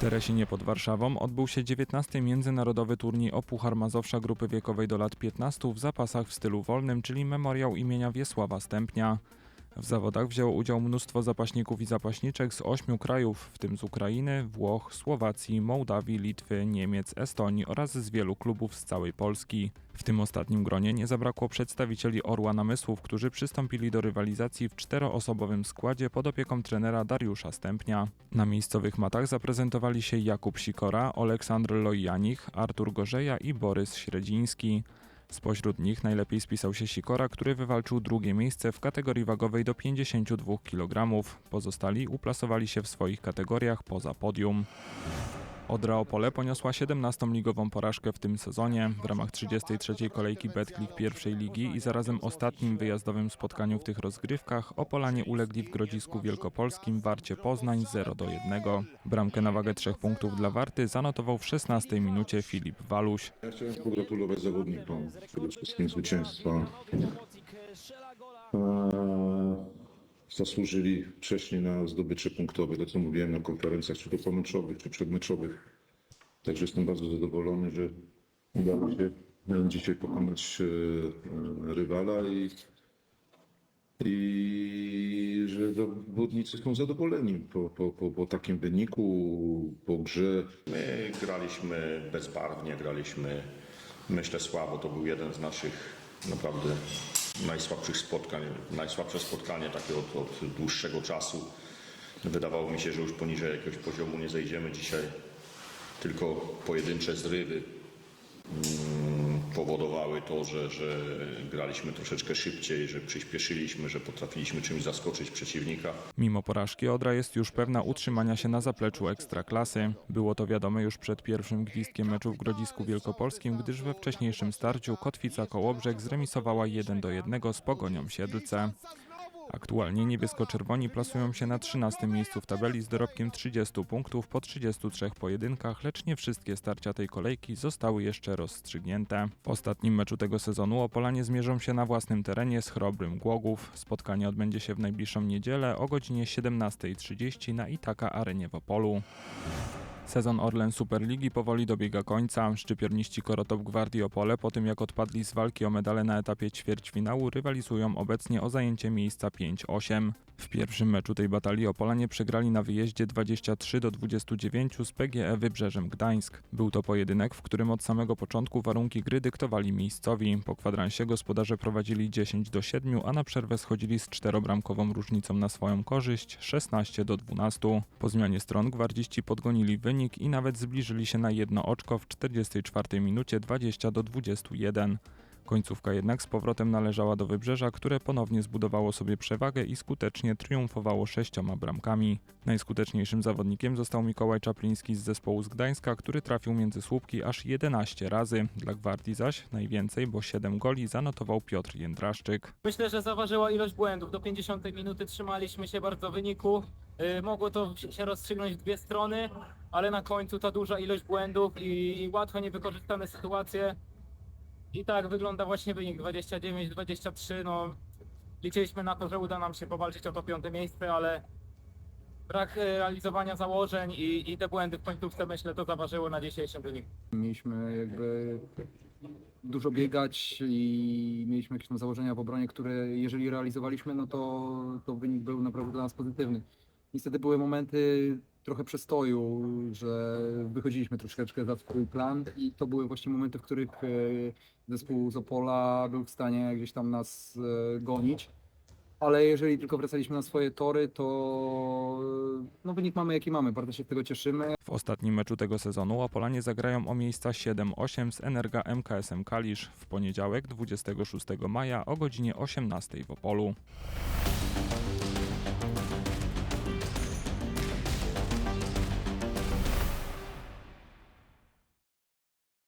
Teresinie pod Warszawą odbył się 19. międzynarodowy turniej o Puchar Mazowsza grupy wiekowej do lat 15 w zapasach w stylu wolnym, czyli memoriał imienia Wiesława Stępnia. W zawodach wzięło udział mnóstwo zapaśników i zapaśniczek z ośmiu krajów, w tym z Ukrainy, Włoch, Słowacji, Mołdawii, Litwy, Niemiec, Estonii oraz z wielu klubów z całej Polski. W tym ostatnim gronie nie zabrakło przedstawicieli Orła Namysłów, którzy przystąpili do rywalizacji w czteroosobowym składzie pod opieką trenera Dariusza Stępnia. Na miejscowych matach zaprezentowali się Jakub Sikora, Aleksandr Lojjanich, Artur Gorzeja i Borys Średziński. Spośród nich najlepiej spisał się Sikora, który wywalczył drugie miejsce w kategorii wagowej do 52 kg. Pozostali uplasowali się w swoich kategoriach poza podium. Odra Opole poniosła 17-ligową porażkę w tym sezonie. W ramach 33. kolejki Betclic pierwszej ligi i zarazem ostatnim wyjazdowym spotkaniu w tych rozgrywkach Opolanie ulegli w Grodzisku Wielkopolskim Warcie Poznań 0 do 1. Bramkę na wagę trzech punktów dla Warty zanotował w 16 minucie Filip Waluś. Ja chciałem pogratulować zawodnikom przede wszystkim zwycięstwa. Eee, Zasłużyli wcześniej na zdobycze punktowe, to co mówiłem na konferencjach, czy to pomeczowych, czy przedmeczowych. Także jestem bardzo zadowolony, że udało się dzisiaj pokonać e, e, rywala i, i że zawodnicy są zadowoleni po, po, po, po takim wyniku, po grze. My graliśmy bezbarwnie, graliśmy myślę słabo. To był jeden z naszych naprawdę najsłabszych spotkań, najsłabsze spotkanie takie od, od dłuższego czasu. Wydawało mi się, że już poniżej jakiegoś poziomu nie zejdziemy dzisiaj. Tylko pojedyncze zrywy mm, powodowały to, że, że graliśmy troszeczkę szybciej, że przyspieszyliśmy, że potrafiliśmy czymś zaskoczyć przeciwnika. Mimo porażki Odra jest już pewna utrzymania się na zapleczu ekstraklasy. Było to wiadome już przed pierwszym gwizdkiem meczu w Grodzisku Wielkopolskim, gdyż we wcześniejszym starciu Kotwica Kołobrzeg zremisowała 1 do 1 z Pogonią Siedlce. Aktualnie niebiesko-czerwoni plasują się na 13 miejscu w tabeli z dorobkiem 30 punktów po 33 pojedynkach, lecz nie wszystkie starcia tej kolejki zostały jeszcze rozstrzygnięte. W ostatnim meczu tego sezonu Opolanie zmierzą się na własnym terenie z Chrobrym Głogów. Spotkanie odbędzie się w najbliższą niedzielę o godzinie 17.30 na Itaka Arenie w Opolu. Sezon Orlen Superligi powoli dobiega końca. Szczypiorniści Korotop Gwardii Opole po tym jak odpadli z walki o medale na etapie ćwierćfinału rywalizują obecnie o zajęcie miejsca 5-8. W pierwszym meczu tej batalii Opolanie przegrali na wyjeździe 23 do 29 z PGE Wybrzeżem Gdańsk. Był to pojedynek, w którym od samego początku warunki gry dyktowali miejscowi. Po kwadransie gospodarze prowadzili 10 do 7, a na przerwę schodzili z czterobramkową różnicą na swoją korzyść 16 do 12. Po zmianie stron gwardziści podgonili wynik i nawet zbliżyli się na jedno oczko w 44 minucie 20 do 21. Końcówka jednak z powrotem należała do Wybrzeża, które ponownie zbudowało sobie przewagę i skutecznie triumfowało sześcioma bramkami. Najskuteczniejszym zawodnikiem został Mikołaj Czapliński z zespołu z Gdańska, który trafił między słupki aż 11 razy. Dla Gwardii zaś najwięcej, bo 7 goli zanotował Piotr Jędraszczyk. Myślę, że zaważyła ilość błędów. Do 50 minuty trzymaliśmy się bardzo wyniku. Yy, Mogło to się rozstrzygnąć w dwie strony, ale na końcu ta duża ilość błędów i, i łatwo niewykorzystane sytuacje. I tak wygląda właśnie wynik 29-23. No, liczyliśmy na to, że uda nam się powalczyć o to piąte miejsce, ale brak e, realizowania założeń i, i te błędy w końcówce myślę to zaważyło na dzisiejszym wyniku. Mieliśmy jakby dużo biegać i mieliśmy jakieś tam założenia w obronie, które jeżeli realizowaliśmy, no to, to wynik był naprawdę dla nas pozytywny. Niestety były momenty trochę przestoju, że wychodziliśmy troszeczkę za swój plan i to były właśnie momenty, w których e, zespół z Opola był w stanie gdzieś tam nas e, gonić. Ale jeżeli tylko wracaliśmy na swoje tory, to no wynik mamy jaki mamy, bardzo się z tego cieszymy. W ostatnim meczu tego sezonu Opolanie zagrają o miejsca 7-8 z Energa MKSM Kalisz w poniedziałek 26 maja o godzinie 18 w Opolu.